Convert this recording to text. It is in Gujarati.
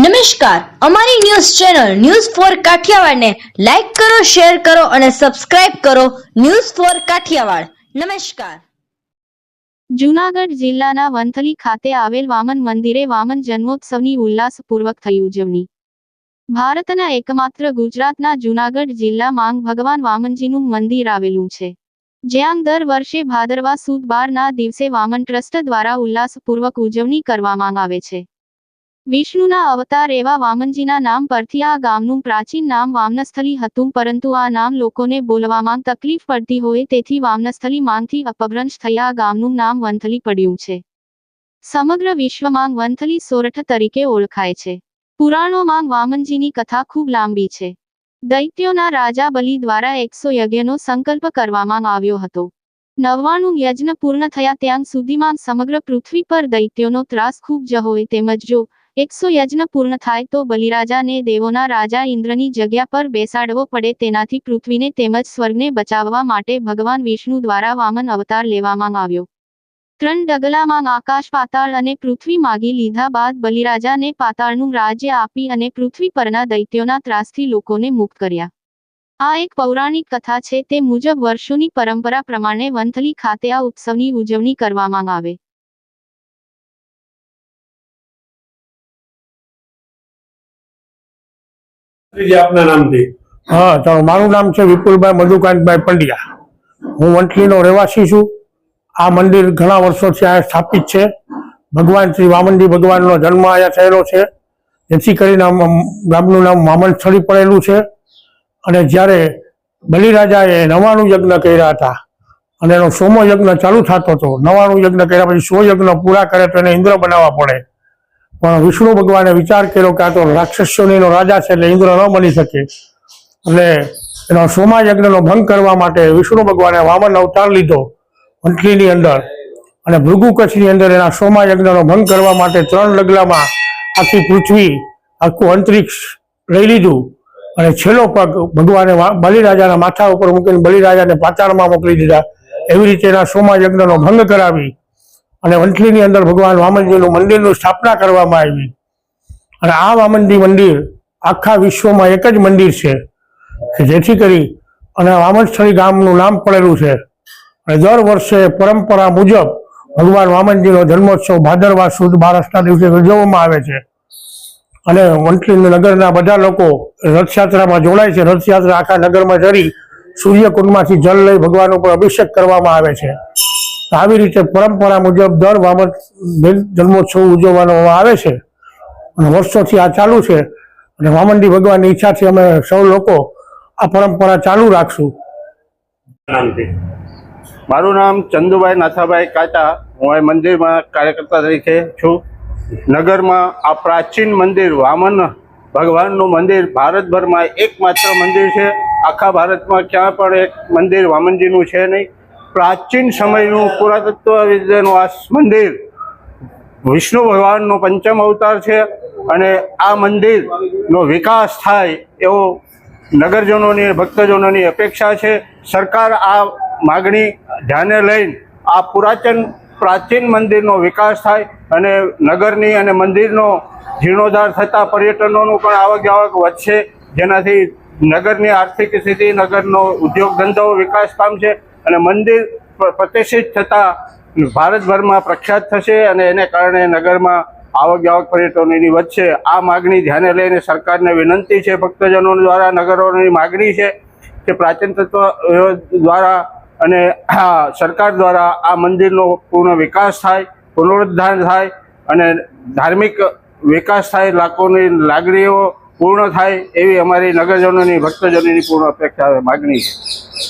નમસ્કાર. અમારી ન્યૂઝ ચેનલ ન્યૂઝ ફોર કાઠિયાવાડને લાઈક કરો, શેર કરો અને સબસ્ક્રાઇબ કરો ન્યૂઝ ફોર કાઠિયાવાડ. નમસ્કાર. જૂનાગઢ જિલ્લાના વંથલી ખાતે આવેલ વામન મંદિરે વામન જન્મોત્સવની ઉલ્લાસપૂર્વક થઈ ઉજવણી. ભારતના એકમાત્ર ગુજરાતના જૂનાગઢ જિલ્લામાં ભગવાન વામનજીનું મંદિર આવેલું છે. જ્યાં દર વર્ષે ભાદરવા સુદ બારના દિવસે વામન ટ્રસ્ટ દ્વારા ઉલ્લાસપૂર્વક ઉજવણી કરવામાં આવે છે. વિષ્ણુના અવતાર એવા વામનજીના નામ પરથી આ ગામનું પ્રાચીન નામ વામનસ્થલી હતું, પરંતુ આ નામ લોકોને બોલવામાં તકલીફ પડતી હોય તેથી વામનસ્થલી માંગથી અપભ્રંશ થયા ગામનું નામ વંથલી પડ્યું છે. સમગ્ર વિશ્વમાં વંથલી સોરઠ તરીકે ઓળખાય છે. પુરાણોમાં વામનજીની કથા ખૂબ લાંબી છે. દૈત્યોના રાજા બલિ દ્વારા એકસો યજ્ઞનો સંકલ્પ કરવામાં આવ્યો હતો. નવ્વાણું યજ્ઞ પૂર્ણ થયા ત્યાં સુધીમાં સમગ્ર પૃથ્વી પર દૈત્યોનો ત્રાસ ખૂબ જ હોય તેમજ જો એકસો યજ્ઞ પૂર્ણ થાય તો બલિરાજાને દેવોના રાજા ઇન્દ્રની જગ્યા પર બેસાડવો પડે તેનાથી પૃથ્વીને તેમજ સ્વર્ગને બચાવવા માટે ભગવાન વિષ્ણુ દ્વારા વામન અવતાર લેવામાં આવ્યો. ત્રણ ડગલામાં આકાશ પાતાળ અને પૃથ્વી માગી લીધા બાદ બલિરાજાને પાતાળનું રાજ્ય આપી અને પૃથ્વી પરના દૈત્યોના ત્રાસથી લોકોને મુક્ત કર્યા. આ એક પૌરાણિક કથા છે તે મુજબ વર્ષોની પરંપરા પ્રમાણે વંથલી ખાતે આ ઉત્સવની ઉજવણી કરવામાં આવે. નામથી. હા, તો મારું નામ છે વિપુલભાઈ મધુકાંતભાઈ પંડ્યા. હું વંટલીનો રહેવાસી છું. આ મંદિર ઘણા વર્ષોથી આ સ્થાપિત છે. ભગવાન શ્રી વામનજી ભગવાનનો જન્મ અહીંયા થયેલો છે. જેથી કરીને ગામનું નામ વામનસ્થળી પડેલું છે. અને જ્યારે બલિરાજાએ નવાણું યજ્ઞ કર્યા હતા અને એનો સોમો યજ્ઞ ચાલુ થતો હતો, નવાણું યજ્ઞ કર્યા પછી સો યજ્ઞ પૂરા કરે તો એને ઇન્દ્ર બનાવવા પડે. પણ વિષ્ણુ ભગવાને વિચાર કર્યો કે આ તો રાક્ષસોનીનો રાજા છે એટલે ઇન્દ્ર ન બની શકે. એટલે એનો સોમા યજ્ઞનો ભંગ કરવા માટે વિષ્ણુ ભગવાને વામન અવતાર લીધો વંટલીની અંદર. અને ભૃગુ કચ્છની અંદર એના સોમા યજ્ઞનો ભંગ કરવા માટે ત્રણ ડગલામાં આખી પૃથ્વી, આખું અંતરિક્ષ લઈ લીધું. અને છેલ્લો પગ ભગવાને બલિરાજાના માથા ઉપર મૂકીને બલિરાજાને પાતાળમાં મોકલી દીધા. એવી રીતે એના સોમા યજ્ઞનો ભંગ કરાવી. અને વંથલીની અંદર ભગવાન વામનજીનું મંદિરનું સ્થાપના કરવામાં આવી. અને આ વામનજી મંદિર આખા વિશ્વમાં એક જ મંદિર છે, કે જેથી કરી અને વામનસ્થળી ગામનું નામ પડેલું છે. અને દર વર્ષે પરંપરા મુજબ ભગવાન વામનજીનો જન્મોત્સવ ભાદરવા સુદ બારસના દિવસે ઉજવવામાં આવે છે. અને વંથલી નગરના બધા લોકો રથયાત્રામાં જોડાય છે. રથયાત્રા આખા નગરમાં જરી સૂર્યકુંડમાંથી જલ લઈ ભગવાન ઉપર અભિષેક કરવામાં આવે છે. આવી રીતે પરંપરા મુજબ દર વામન જન્મોત્સવ ઉજવવાનો આવે છે. અને વર્ષોથી આ ચાલુ છે. અને વામનજી ભગવાનની ઈચ્છાથી અમે સૌ લોકો આ પરંપરા ચાલુ રાખશું. મારું નામ ચંદુભાઈ નાથાભાઈ કાચા હું આ મંદિરમાં કાર્યકર્તા તરીકે છું. નગરમાં આ પ્રાચીન મંદિર વામન ભગવાનનું મંદિર ભારતભરમાં એકમાત્ર મંદિર છે. આખા ભારતમાં ક્યાં પણ એક મંદિર વામનજીનું છે નહીં. પ્રાચીન સમયનું પુરાતત્વ વિદ્યાનું આ મંદિર. વિષ્ણુ ભગવાનનો પંચમ અવતાર છે અને આ મંદિરનો વિકાસ થાય એવો નગરજનોની ભક્તજનોની અપેક્ષા છે. સરકાર આ માગણી ધ્યાને લઈને આ પુરાતન પ્રાચીન મંદિરનો વિકાસ થાય અને નગરની અને મંદિરનો જીર્ણોદ્ધાર થતાં પર્યટનોનું પણ આવક જાવક વધશે. જેનાથી નગરની આર્થિક સ્થિતિ, નગરનો ઉદ્યોગ ધંધો વિકાસ પામશે અને મંદિર પ્રતિષ્ઠિત થતાં ભારતભરમાં પ્રખ્યાત થશે અને એને કારણે નગરમાં આવક જાવક પર્યટનોની વધશે. આ માગણી ધ્યાને લઈને સરકારને વિનંતી છે ભક્તજનો દ્વારા, નગરોની માગણી છે કે પ્રાચીન તત્વ દ્વારા અને સરકાર દ્વારા આ મંદિરનો પૂર્ણ વિકાસ થાય, પુનરુદ્ધાર થાય અને ધાર્મિક વિકાસ થાય, લાખોની લાગણીઓ પૂર્ણ થાય એવી અમારી નગરજનોની, ભક્તજનોની પૂર્ણ અપેક્ષા માગણી છે.